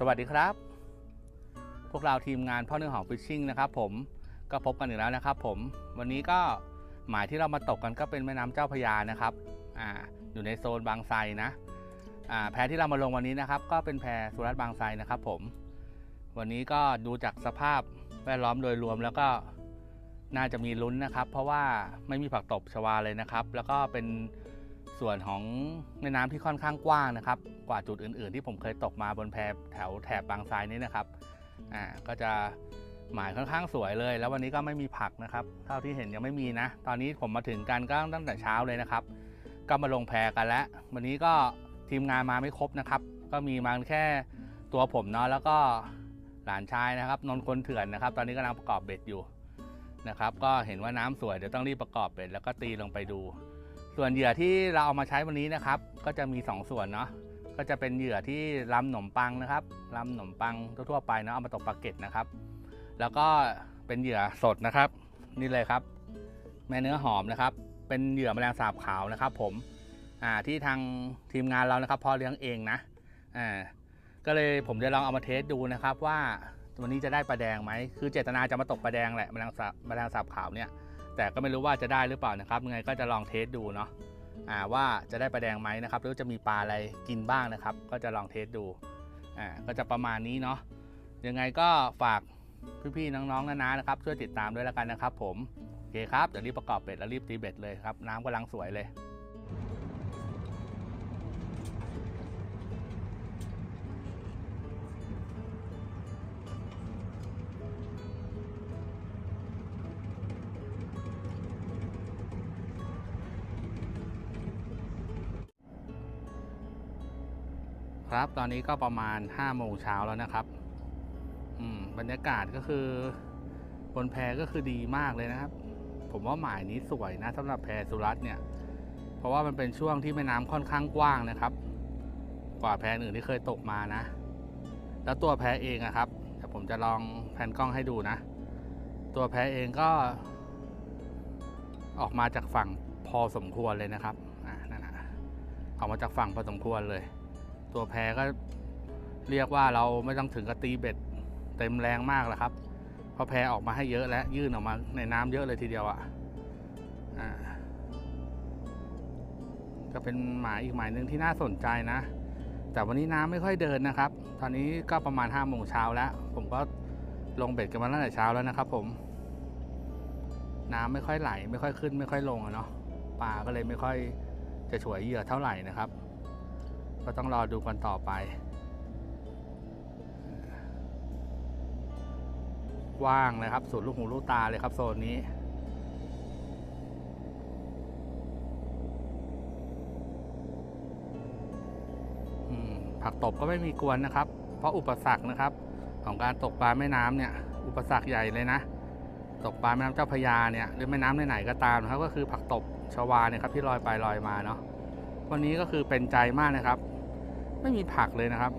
สวัสดีครับ พวกเราทีมงานพ่อเนื้อหอมฟิชชิ่งนะครับผมก็พบกันอีกแล้วนะครับ ผมวันนี้ก็หมายที่เรามาตกกันก็เป็นแม่น้ำเจ้าพยานะครับอ่าอยู่ในโซนบางไทรนะอ่าแพที่เรามาลงวันนี้นะครับ ก็เป็นแพสุรัตน์บางไทรนะครับ ผม วันนี้ก็ดูจากสภาพแวดล้อมโดยรวมแล้วก็น่าจะมีลุ้นนะครับ เพราะว่าไม่มีผักตบชวาเลยนะครับ แล้วก็เป็น ส่วนของแม่น้ำที่ค่อนข้างกว้างนะครับ กว่าจุดอื่น ๆ ที่ผมเคยตกมาบนแพแถวแถบบางทรายนี้นะครับอ่าก็จะหมายค่อนข้างสวยเลย แล้ววันนี้ก็ไม่มีผักนะครับ เท่าที่เห็นยังไม่มีนะ ตอนนี้ผมมาถึงกันก็ตั้งแต่เช้าเลยนะครับ ก็มาลงแพกันแล้ว วันนี้ก็ทีมงานมาไม่ครบนะครับ ก็มีมาแค่ตัวผมเนาะแล้วก็หลานชายนะครับ นนท์คนเถื่อนนะครับ ตอนนี้กำลังประกอบเบ็ดอยู่นะครับ ก็เห็นว่าน้ำสวยเดี๋ยวต้องรีบประกอบเบ็ดแล้วก็ตีลงไปดู ส่วนเหยื่อที่เราเอามาใช้วันนี้นะครับ ก็จะมี 2 ส่วนเนาะก็จะเป็นเหยื่อที่ลำขนมปังนะครับลำขนมปังทั่วๆไปเนาะเอามาตกปลาเก็ตนะครับ แล้วก็เป็นเหยื่อสดนะครับ นี่เลยครับ แม่เนื้อหอมนะครับ เป็นเหยื่อแมลงสาบขาวนะครับ ผมอ่าที่ทางทีมงานเรานะครับพอเลี้ยงเองนะอ่าก็เลยผมจะลองเอามาเทสดูนะครับว่าวันนี้จะได้ปลาแดงไหมคือเจตนาจะมาตกปลาแดงแหละแมลงสาบแมลงสาบขาวเนี่ย แต่ก็ไม่รู้ว่าจะได้หรือเปล่านะครับยังไงก็จะลองเทสดูเนาะอ่าว่าจะได้ปลาแดงไหมนะครับหรือจะมีปลาอะไรกินบ้างนะครับ ก็จะลองเทสดูอ่าก็จะประมาณนี้เนาะยังไงก็ฝากพี่ๆน้องๆนาๆนะครับ ช่วยติดตามด้วยแล้วกันนะครับ ผมโอเคครับเดี๋ยวรีบประกอบเบ็ดแล้วรีบตีเบ็ดเลยครับน้ำกำลังสวยเลย ครับ ตอนนี้ก็ประมาณ5โมงเช้าแล้วนะครับ อืม บรรยากาศก็คือบนแพก็คือดีมากเลยนะครับ ผมว่าหมายนี้สวยนะสำหรับแพสุรัตน์เนี่ย เพราะว่ามันเป็นช่วงที่แม่น้ำค่อนข้างกว้างนะครับ กว่าแพอื่นที่เคยตกมานะ แล้วตัวแพเองอะครับเดี๋ยวผมจะลองแผนกล้องให้ดูนะ ตัวแพเองก็ ออกมาจากฝั่งพอสมควรเลยนะครับ อ่านั่นนะออกมาจากฝั่งพอสมควรเลย ตัวแพก็เรียกว่าเราไม่ต้องถึงกับตีเบ็ดเต็มแรงมากแล้วครับ เพราะแพออกมาให้เยอะและยื่นออกมาในน้ำเยอะเลยทีเดียวอะ่ะก็เป็นหมายอีกหมายหนึ่งที่น่าสนใจนะ แต่วันนี้น้ำไม่ค่อยเดินนะครับ ตอนนี้ก็ประมาณ5้าโมงเช้าแล้ว ผมก็ลงเบ็ดกันมาตั้งแต่เช้าแล้วนะครับผม น้ำไม่ค่อยไหล ไม่ค่อยขึ้น ไม่ค่อยลงอะเนาะปลาก็เลยไม่ค่อยจะฉวยเหยื่อเท่าไหร่นะครับ ก็ต้องรอดูกันต่อไปกว้างเลยครับสุดลูกหูลูกตาเลยครับโซนนี้ผักตบก็ไม่มีกวนนะครับ เพราะอุปสรรคนะครับ ของการตกปลาแม่น้ำเนี่ย อุปสรรคใหญ่เลยนะ ตกปลาแม่น้ำเจ้าพยาเนี่ยหรือแม่น้ำไหนๆก็ตามนะครับ ก็คือผักตบชวาเนี่ยครับที่ลอยไปลอยมาเนาะวันนี้ก็คือเป็นใจมากนะครับ ไม่มีผักเลยนะครับ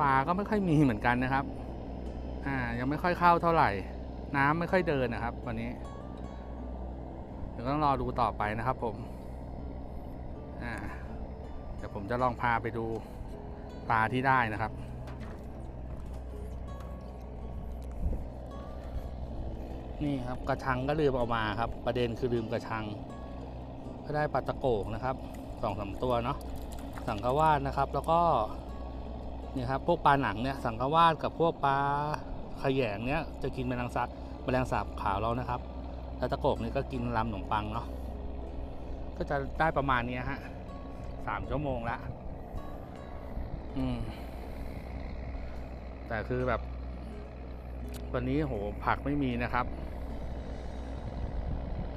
ปลาก็ไม่ค่อยมีเหมือนกันนะครับ อ่า ยังไม่ค่อยเข้าเท่าไหร่ น้ำไม่ค่อยเดินนะครับ วันนี้ เดี๋ยวต้องรอดูต่อไปนะครับ ผม อ่าเดี๋ยวผมจะลองพาไปดูปลาที่ได้นะครับนี่ครับกระชังก็ลืมเอามาครับ ประเด็นคือลืมกระชัง ก็ได้ปลาตะโกกนะครับสองสามตัวเนาะ สังกวาดนะครับ แล้วก็เนี่ยครับพวกปลาหนังเนี่ยสังกวาดกับพวกปลาขยงเนี่ยจะกินแมลงสาบแมลงสาบขาวเรานะครับแล้วตะโกกนี่ก็กินลำขนมปังเนาะก็จะได้ประมาณนี้ฮะสามชั่วโมงละอืมแต่คือแบบ วันนี้โหผักไม่มีนะครับ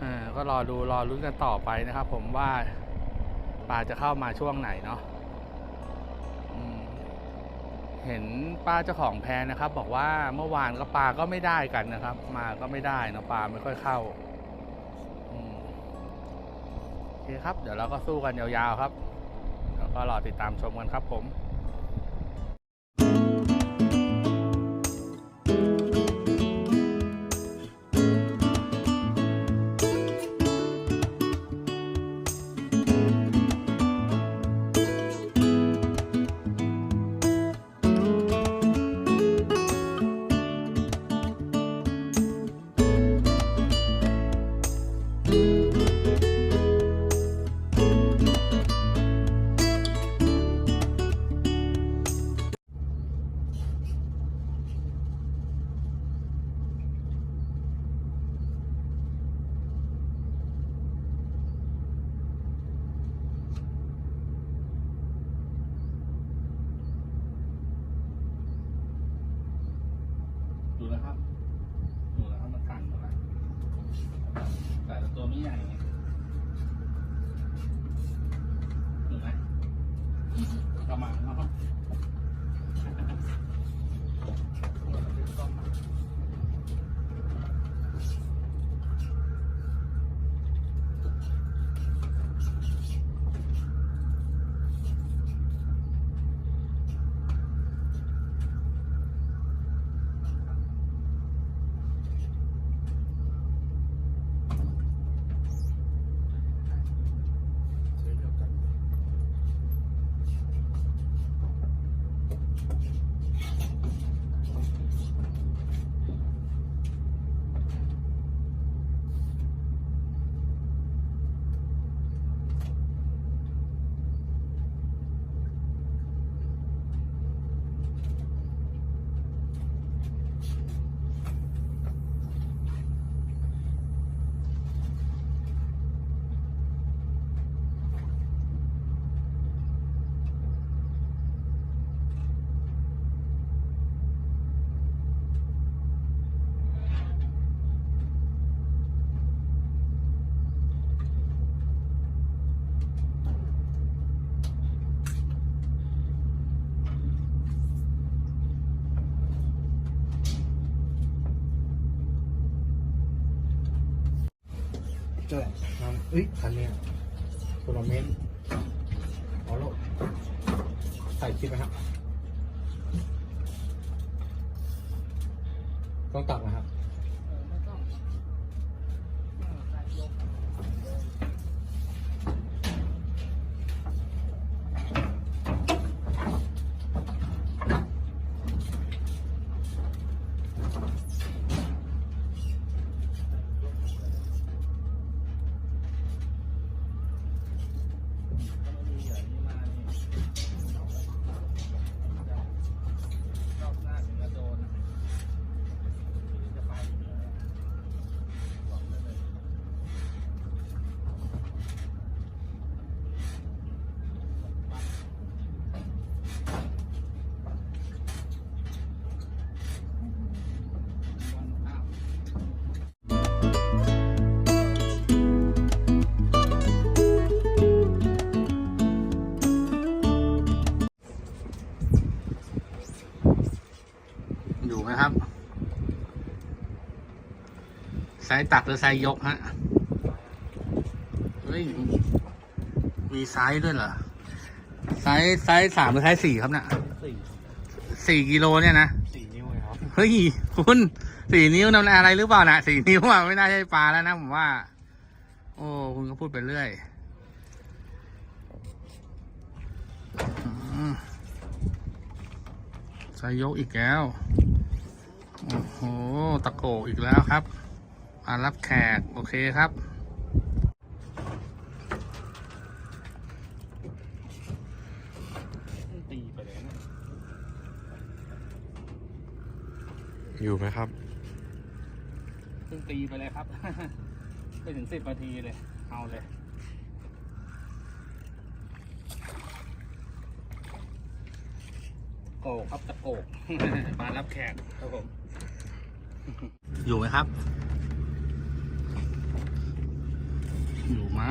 อ่าก็รอดูรอลุ้นกันต่อไปนะครับ ผมว่า ปลาจะเข้ามาช่วงไหนเนาะเห็นป้าเจ้าของแพนะครับ บอกว่าเมื่อวานก็ปลาก็ไม่ได้กันนะครับ มาก็ไม่ได้เนะปลาไม่ค่อยเข้าโอเคครับ เดี๋ยวเราก็สู้กันยาวๆครับ แล้วก็รอติดตามชมกันครับผม เจ้าทำเอ้ยคันเนี้ยโทรเมนต์อ๋อโลกใส่คลิปไหมครับ ต้องตักนะครับ ไซส์ตักหรือไซส์ยกฮะ เฮ้ย มีไซส์ด้วยเหรอไซส์ไซส์สามหรือไซส์สี่ครับเนี่ยสี่สี่กิโลเนี่ยนะสี่นิ้วไงครับ เฮ้ย คุณสี่นิ้วนั่นอะไรหรือเปล่านะสี่นิ้วอะไม่น่าใช่ปลาแล้วนะผมว่า โอ้คุณก็พูดไปเรื่อยอืมไซส์ยกอีกแล้ว โอ้โห ตะโกอีกแล้วครับ มารับแขก โอเคครับตีไปเลยนะอยู่ไหมครับเพิ่งตีไปเลยครับ ไปถึงสิบนาทีเลย เอาเลย โกกครับตะโกกมารับแขกครับผม อยู่ไหมครับ อยู่ไหม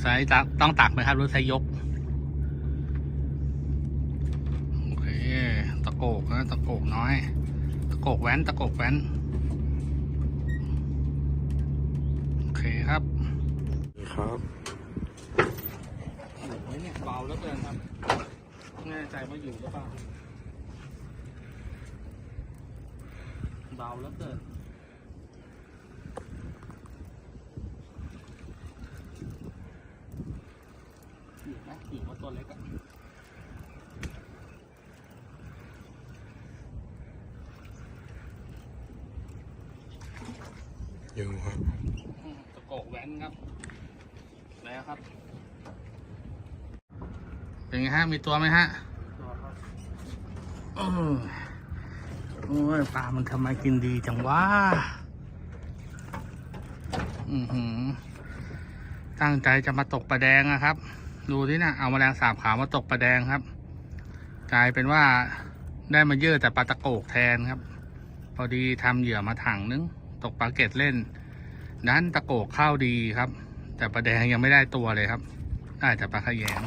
ไซส์ตักต้องตักไหมครับหรือไซส์ยก โอเค ตะโกกนะตะโกกน้อย ตะโกกแว้น ตะโกกแว้น โอเคครับ ครับอยู่ไหมเนี่ยเบาแล้วเกินครับไม่แน่ใจว่าอยู่หรือเปล่าเบาแล้วเกินอยู่ไหมอยู่ว่าตัวเล็กอะอยู่ครับอืมตะโกกแว้นครับ แล้วครับ เป็นไงฮะ มีตัวไหมฮะตัวครับเออโอ้ยปลามันทำไมกินดีจังวะอือหือ ตั้งใจจะมาตกปลาแดงนะครับ ดูที่นะเอาแมลงสาบขาวมาตกปลาแดงครับ กลายเป็นว่าได้มาเยอะแต่ปลาตะโกกแทนครับ พอดีทำเหยื่อมาถังนึง ตกปลาเก็ดเล่น นั้นตะโกกเข้าดีครับ แต่ปลาแดงยังไม่ได้ตัวเลยครับ ได้แต่ปลาขยง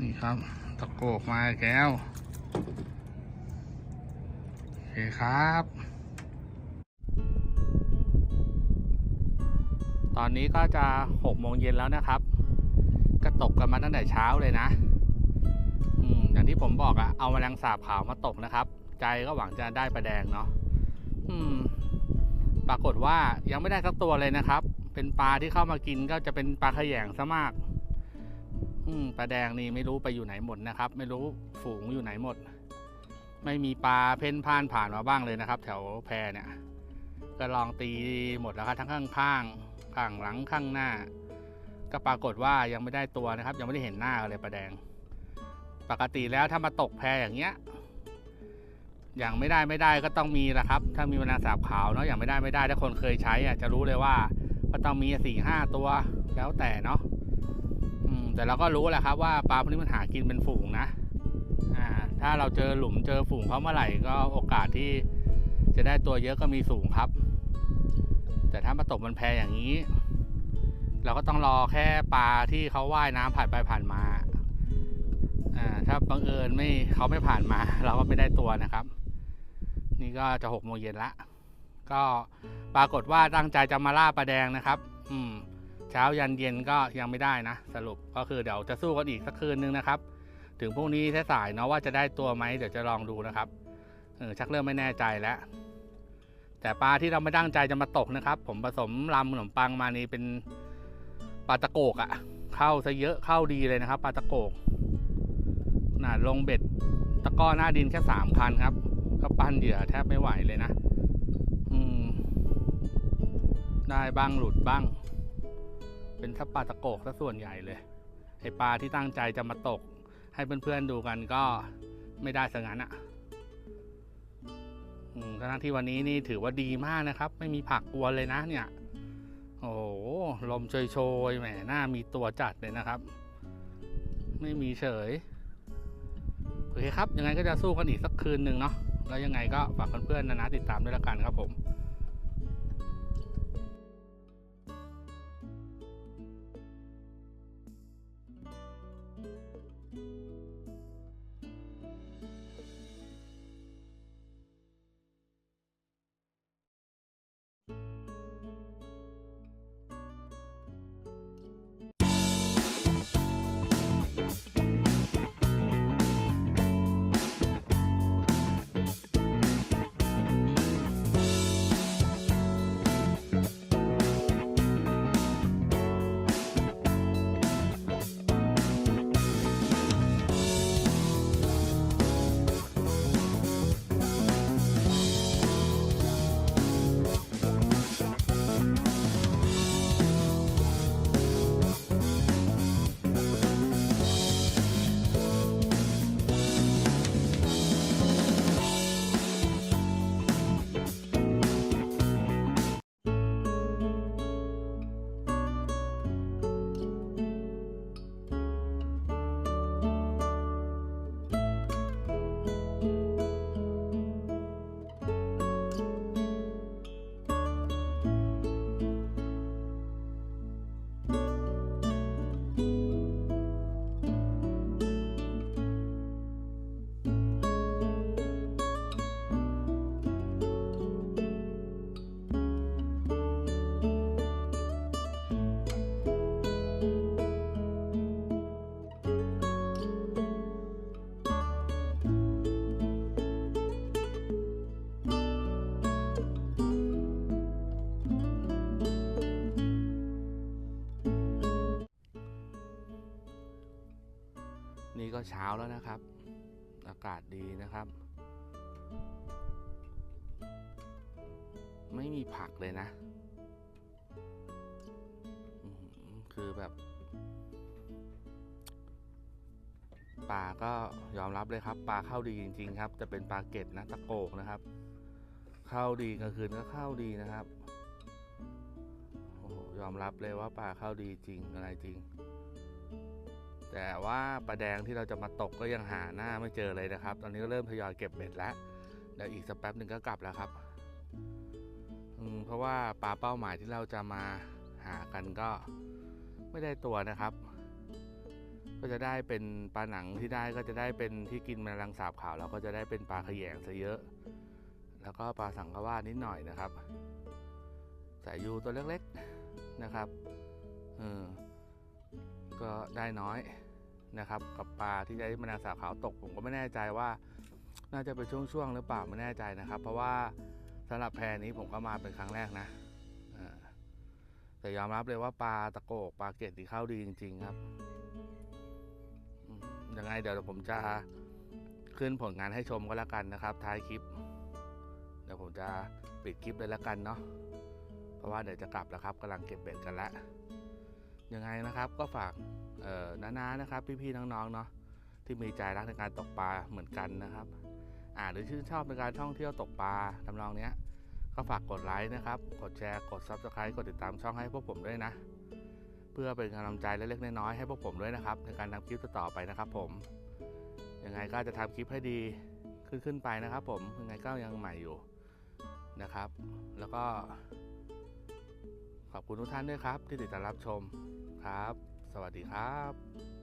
นี่ครับตะโกกมาแล้วโอเคครับ ตอนนี้ก็จะหกโมงเย็นแล้วนะครับ ก็ตกกันมาตั้งแต่เช้าเลยนะอืมอย่างที่ผมบอกอะเอาแมลงสาบขาวมาตกนะครับ ใจก็หวังจะได้ปลาแดงเนาะอืม ปรากฏว่ายังไม่ได้สักตัวเลยนะครับ เป็นปลาที่เข้ามากินก็จะเป็นปลาขยงซะมาก อืมปลาแดงนี่ไม่รู้ไปอยู่ไหนหมดนะครับ ไม่รู้ฝูงอยู่ไหนหมด ไม่มีปลาเพ่นพ่านผ่านมาบ้างเลยนะครับ แถวแพเนี่ย ก็ลองตีหมดแล้วครับทั้งข้างข้างข้างหลังข้างหน้า ก็ปรากฏว่ายังไม่ได้ตัวนะครับ ยังไม่ได้เห็นหน้าเลยปลาแดง ปกติแล้วถ้ามาตกแพอย่างเงี้ย อย่างไม่ได้ไม่ได้ก็ต้องมีแหละครับ ถ้ามีแมลงสาบขาวเนาะอย่างไม่ได้ไม่ได้ถ้าคนเคยใช้อะจะรู้เลยว่าก็ต้องมีสี่ห้าตัวแล้วแต่เนาะแต่เราก็รู้แหละครับว่าปลาพวกนี้มันหากินเป็นฝูงนะอ่าถ้าเราเจอหลุมเจอฝูงเขาเมื่อไหร่ก็โอกาสที่จะได้ตัวเยอะก็มีสูงครับ แต่ถ้ามาตกบนแพอย่างนี้ เราก็ต้องรอแค่ปลาที่เขาว่ายน้ำผ่านไปผ่านมาอ่าถ้าบังเอิญไม่เขาไม่ผ่านมา เราก็ไม่ได้ตัวนะครับ นี่ก็จะหกโมงเย็นละ ก็ปรากฏว่าตั้งใจจะมาล่าปลาแดงนะครับ อืม เช้ายันเย็นก็ยังไม่ได้นะ สรุปก็คือเดี๋ยวจะสู้กันอีกสักคืนนึงนะครับ ถึงพรุ่งนี้แท้สายเนาะว่าจะได้ตัวไหมเดี๋ยวจะลองดูนะครับเออชักเริ่มไม่แน่ใจแล้ว แต่ปลาที่เราไม่ตั้งใจจะมาตกนะครับ ผมผสมลำขนมปังมานี่เป็นปลาตะโกกอะ่ะ เข้าซะเยอะเข้าดีเลยนะครับปลาตะโกกน่ะลงเบ็ดตะก้อหน้าดินแค่สามคันครับ ก็ปั้นเหยื่อแทบไม่ไหวเลยนะ อืม ได้บ้างหลุดบ้าง เป็นทับปลาตะโกกซะส่วนใหญ่เลย ไอปลาที่ตั้งใจจะมาตก ให้เพื่อนๆดูกันก็ไม่ได้ซะงั้นอะ่ะอืมทั้งที่วันนี้นี่ถือว่าดีมากนะครับ ไม่มีผักกวนเลยนะเนี่ย โอ้โห ลมโชยๆแหมหน้ามีตัวจัดเลยนะครับ ไม่มีเฉยโอเคครับ ยังไงก็จะสู้กันอีกสักคืนหนึ่งเนาะ แล้วยังไงก็ฝากเพื่อนๆนะนะติดตามด้วยละกันครับผม นี่ก็เช้าแล้วนะครับ อากาศดีนะครับ ไม่มีผักเลยนะ คือแบบปลาก็ยอมรับเลยครับ ปลาเข้าดีจริง ๆ ครับ จะเป็นปลาเก็ดนะตะโกกนะครับ เข้าดีกลางคืนก็เข้าดีนะครับโอ้ยอมรับเลยว่าปลาเข้าดีจริงอะไรจริง แต่ว่าปลาแดงที่เราจะมาตกก็ยังหาหน้าไม่เจอเลยนะครับ ตอนนี้ก็เริ่มทยอยเก็บเบ็ดแล้วเดี๋ยวอีกสักแป๊บหนึ่งก็กลับแล้วครับเพราะว่าปลาเป้าหมายที่เราจะมาหากันก็ไม่ได้ตัวนะครับ ก็จะได้เป็นปลาหนังที่ได้ก็จะได้เป็นที่กินแมลงสาบขาวแล้วก็จะได้เป็นปลาขยงซะเยอะ แล้วก็ปลาสังกวานิดหน่อยนะครับสายยูตัวเล็กๆนะครับเออก็ได้น้อย นะครับ กับปลาที่ได้แมลงสาขาวตกผมก็ไม่แน่ใจว่า น่าจะเป็นช่วงๆหรือเปล่าไม่แน่ใจนะครับ เพราะว่าสำหรับแพรนี้ผมก็มาเป็นครั้งแรกนะแต่ยอมรับเลยว่าปลาตะโกกปลาเกตที่เข้าดีจริง ๆ ครับยังไงเดี๋ยวผมจะขึ้นผลงานให้ชมก็แล้วกันนะครับท้ายคลิป เดี๋ยวผมจะปิดคลิปเลยแล้วกันเนาะเพราะว่าเดี๋ยวจะกลับแล้วครับกำลังเก็บเบ็ดกันแล้วยังไงนะครับ ก็ฝาก น้าๆนะครับ พี่ๆน้องๆเนาะที่มีใจรักในการตกปลาเหมือนกันนะครับ อ่าหรือชื่นชอบในการท่องเที่ยวตกปลาทำนองเนี้ยก็ฝากกดไลค์นะครับ กดแชร์ กด Subscribe กดติดตามช่องให้พวกผมด้วยนะ เพื่อเป็นกำลังใจเล็กๆน้อยๆให้พวกผมด้วยนะครับ ในการทำคลิปต่อไปนะครับ ผม ยังไงก็จะทำคลิปให้ดีขึ้นขึ้นไปนะครับ ผม ยังไงก็ยังใหม่อยู่นะครับ แล้วก็ ขอบคุณทุกท่านด้วยครับ ที่ติดตามรับชมครับ สวัสดีครับ